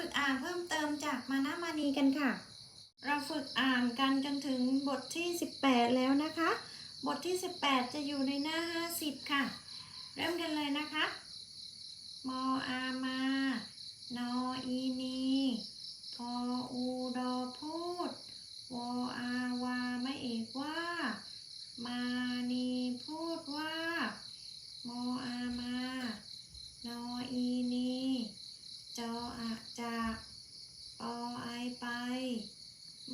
ฝึกอ่านเพิ่มเติมจากมานามานีกันค่ะ เราฝึกอ่านกันจนถึงบทที่ 18 แล้วนะคะ บทที่ 18 จะอยู่ในหน้า 50 ค่ะ เริ่มกันเลยนะคะ มออามานออีนีพออูดอพูดวออาวาไม่เอกว่า มานีพูดว่า มออามานออีนีจออะจะปอไอไป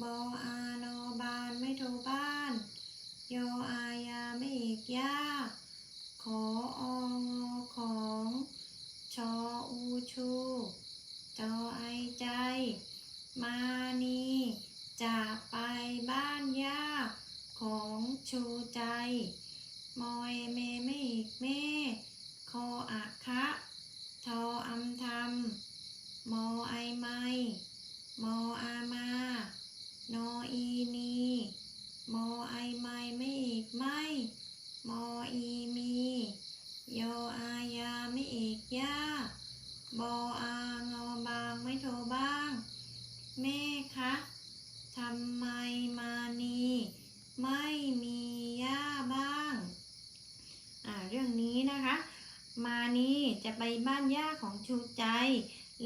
บออานอบานไม่โทรบ้าน ยออายาไม่เอกยาขอองอของ ชออูชู จอไอใจ มา นี จะไปบ้านย่าของชูใจ มอยเมไม่อีกแม่คออะคะทออำทำมอไอไม่มออามานออีนีมอไอไม่ไม่อีกไม่มออีมีโยออายาไม่อีกย่าบออางอบางไม่โทรบ้าง แม่คะทำไมมานีไม่มีย่าบ้าง อ่าเรื่องนี้นะคะ มานีจะไปบ้านย่าของชูใจ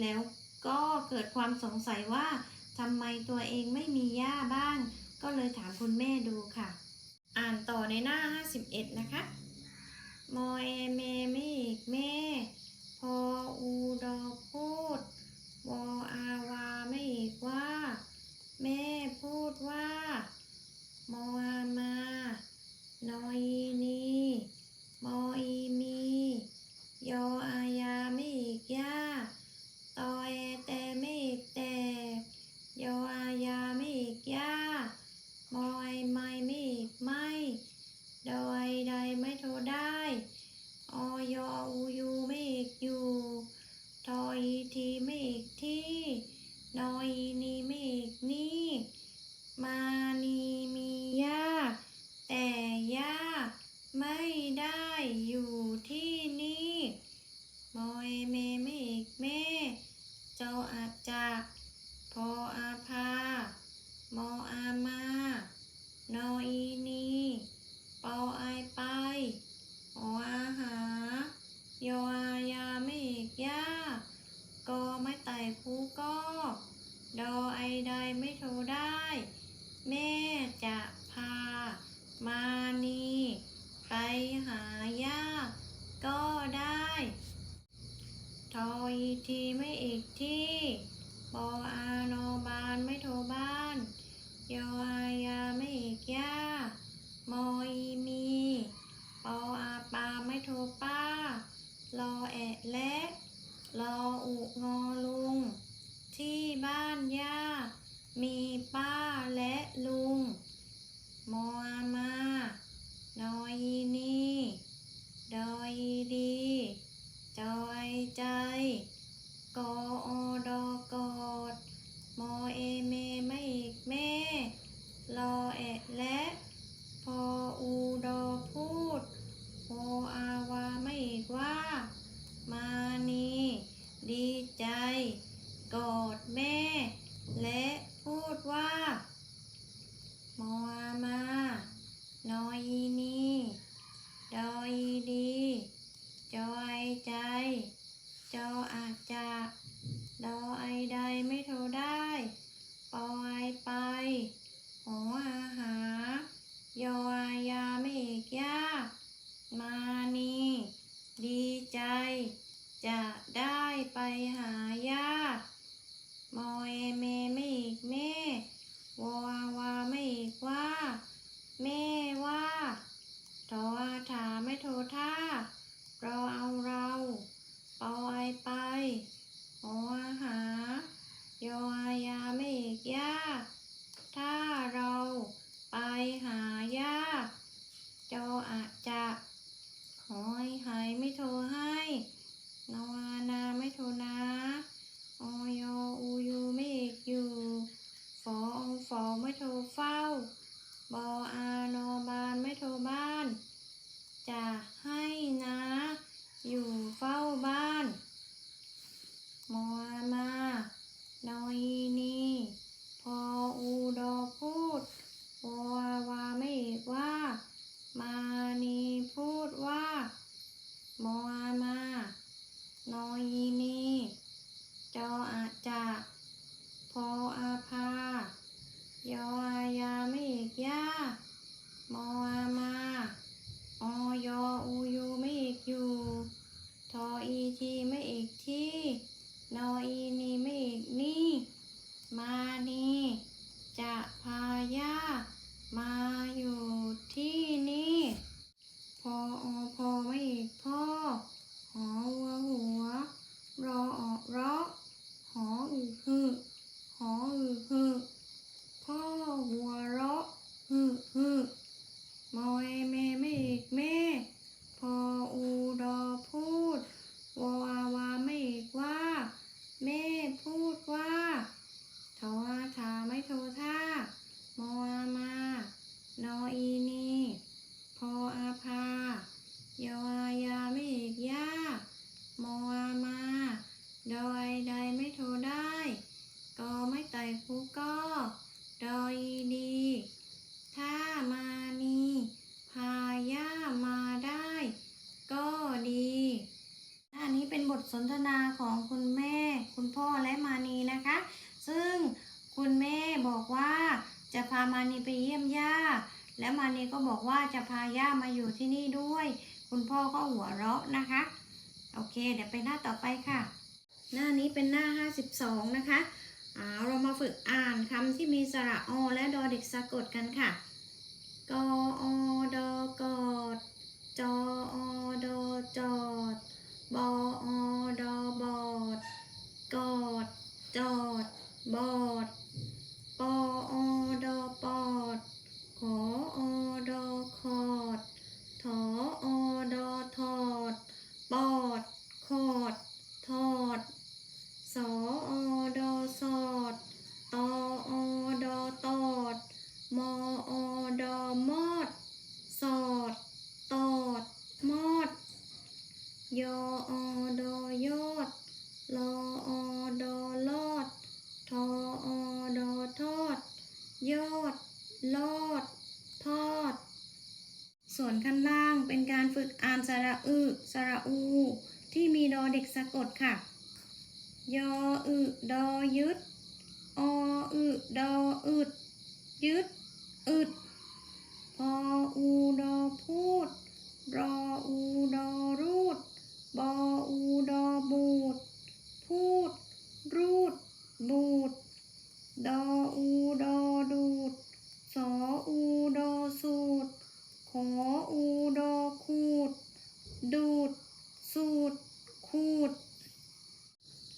แล้วก็เกิดความสงสัยว่าทำไมตัวเองไม่มีย่าบ้าง ก็เลยถามคุณแม่ดูค่ะ อ่านต่อในหน้า 51 นะคะมอเอเมไม่อีกแม่ พออูดอพูด วออาวาไม่อีกว่า แม่พูดว่า มออามา นอยนีมออีมี ยออายาไม่อีกย่า ตอแอแต่ไม่อีกแต่ ยออายาไม่อีกย่า มอไอไม่ไม่อีกไม่ ดอไอใดไม่โทรได้ ออยออูยูไม่อีกอยู่ ทออีทีไม่อีกที่ นออีนีไม่อีกนี่ มานีมีย่า แต่ ย่าไม่ได้อยู่ที่นี่มอเอเมไม่อีกแม่ เจ้าอาจจะพออาภามออามานออีนีปอไอไปออาหายออายาไม่อีกย่ากอไม่ไต่คูก็ ดอไอใดไม่โทรได้ แม่ มานี ไปหาย่าก็ได้ทออีทีไม่อีกที่บออานอบานไม่โทรบ้านยอายาไม่อีกย่ามอีมีปออาปาไม่โทรป้า รอแอะและรออุงอลุง ที่บ้านย่ามีป้าและลุง มออามานออีนีดออีดี จอยใจ กออดอกอด มอเอเมไม่อีกแม่ รอแอะและ พออูดอพูดโออาวาไม่อีกว่า มานีดีใจ กอดแม่ และพูดว่า มออามานออีนี ดออีดี จอไอใจ จออาจจะ ดอไอใดไม่โทรได้ ปอไอไปหออาหายออายาไม่เอกยากมานีดีใจ จะได้ไปหา โมอามา นอยีนี จออาจาพออาพายออายาไม่เอกยาโมอามา ออยอูยูไม่เอกอยู่ ทออีทีไม่เอกที่ นออีนีไม่เอกนี่ มานีจะพายามาอยู่ที่ามานีไปเยี่ยมย่า และมานีก็บอกว่าจะพาย่ามาอยู่ที่นี่ด้วย คุณพ่อก็หัวเราะนะคะ โอเค เดี๋ยวไปหน้าต่อไปค่ะ หน้านี้เป็นหน้า 52 นะคะอ่าเรามาฝึกอ่านคำที่มีสระอและดอเด็กสะกดกันค่ะกออดอกอดจออดอจอดบออดอบอดกอดจอดบอด ปออดอปอด ขออดอคอด ถออดอถอด ปอด ขอด ถอด สออดอสอด ตออดอตอด มออดอมอด สอด ตอด มอด ยออดอยอด ลออดอลอด ทออดอทอด ยอด ลอด ทอด ส่วนข้างล่างเป็นการฝึกอ่านสระอึสระอู ที่มีดอเดค่ะ ยออึดอยึด ออึดออึด ยึด อึด พออูดอพูด รออูดอรูด บออูดอบูด พูด รูด บูด ดออูดอดูด สออูดอสูด ขออูดอคูด ดูด สูด คูด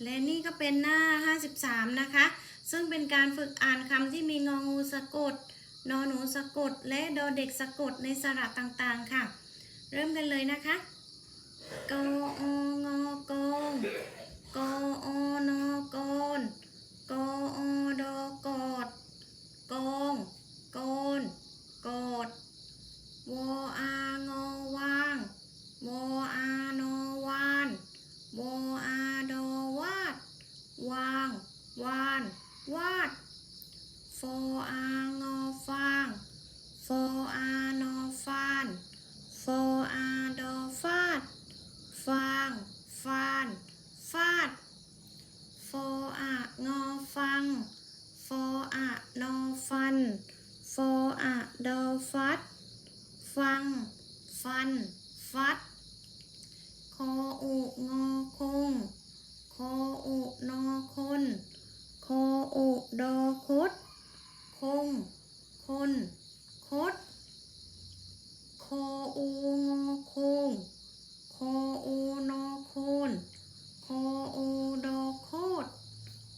และนี่ก็ เป็นหน้า 53 นะคะ ซึ่งเป็นการฝึกอ่านคำที่มีงองูสะกด นอหนูสะกด และดอเด็กสะกดในสระต่างๆค่ะ เริ่มกันเลยนะคะกอองอกองกออนอกอนกอดกอดกองกอนกอดวออางอวางวออานอวาน วออาดอวาด วาง วาน วาด ฟออางอฟาง ฟออานอฟาน ฟออาดอฟาด ฟาง ฟาน ฟาด ฟออะงอฟัง ฟออะนอฟัน ฟออะ ดอฟัด ฟัง ฟัน ฟัด คออุงอคง คออุนอคน คออุดอคด คง คน คด คออูงอคง คออูนอคน คออูดอโคด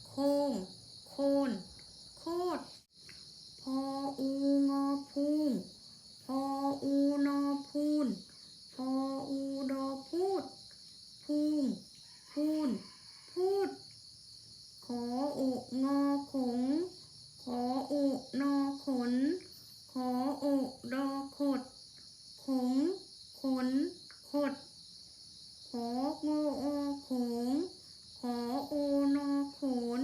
โคง โคน โคด พออูงอพูง พออูนอพูน พออูดอพูด พูง พูน พูด ขออุงอขง ขออุนอขน ขออุดอขด ข งขน ขด ของออขง ขอโอนอโขน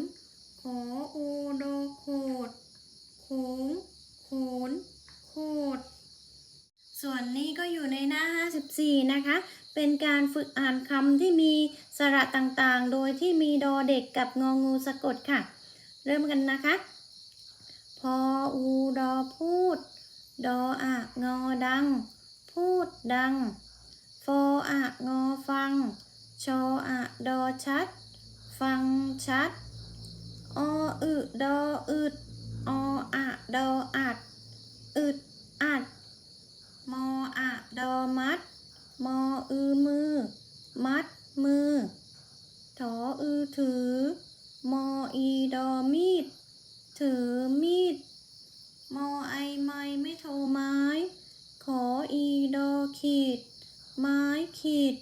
ขอโอดโขด โขง โขนโคดส่วนนี้ก็อยู่ในหน้า 54 นะคะ เป็นการฝึกอ่านคำที่มีสระต่างๆ โดยที่มีดอเด็กกับงองูสะกดค่ะ เริ่มกันนะคะ พออูดอพูด ดออะงอดัง พูดดังฟออะงอฟัง ชออะดอชัด ฟังชัด ออึดออึด ออะดออัด อึดอัด มออะดอมัด มออือมือ มัดมือ ถออือถือ มออีดอมีด ถือมีด มอไอไม้ไม่โทรไม้ ขออีดอขีด ไม้ขีด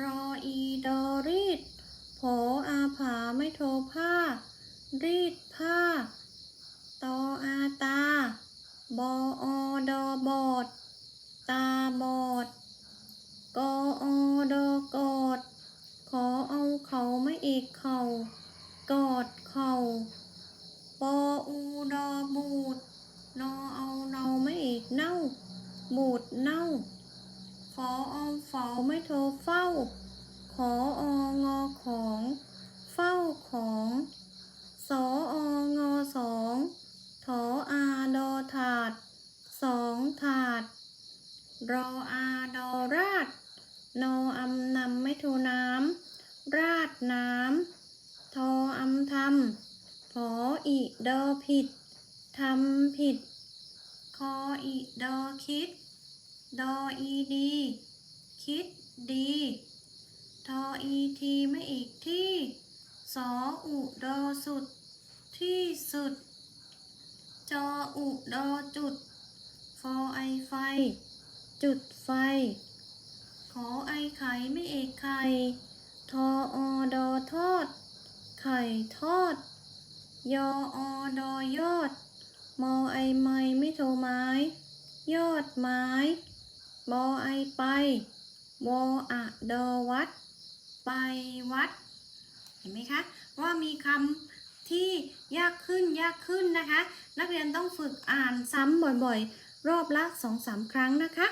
รออีดอรีด โผอาผาไม่โทรผ้า รีดผ้า ตออาตา บออดอบอด ตาบอด กออดอกอด ขอเอาเขาไม่เอกเขากอดเขาปออูดอบูด นอเอาเนาไม่เอกเน่า บูดเน่าฟอเอาเฝ้าไม่โทรเฝ้า ขอองอของ เฝ้าของ สอองอสอง ถออาดอถาด สองถาด รออาดอราดนออำนำไม่โทน้ำราดน้ำทออำทำผออีดอผิดทำผิด คออีดอคิด ดออีดี คิดดีทออีทีไม่อีกที่สออุดอสุด ที่สุด จออุดอจุด ฟอไอไฟ จุดไฟ ขอไอไข่ไม่เอกไข่ ทออดอทอด ไข่ทอด ยออดอยอด มอไอไม้ไม่โทไม้ ยอดไม้ บอไอไป วออะดอวัด ไปวัด เห็นไหมคะ ว่ามีคำที่ยากขึ้นยากขึ้นนะคะ นักเรียนต้องฝึกอ่านซ้ำบ่อยๆรอบละ 2-3 ครั้งนะคะ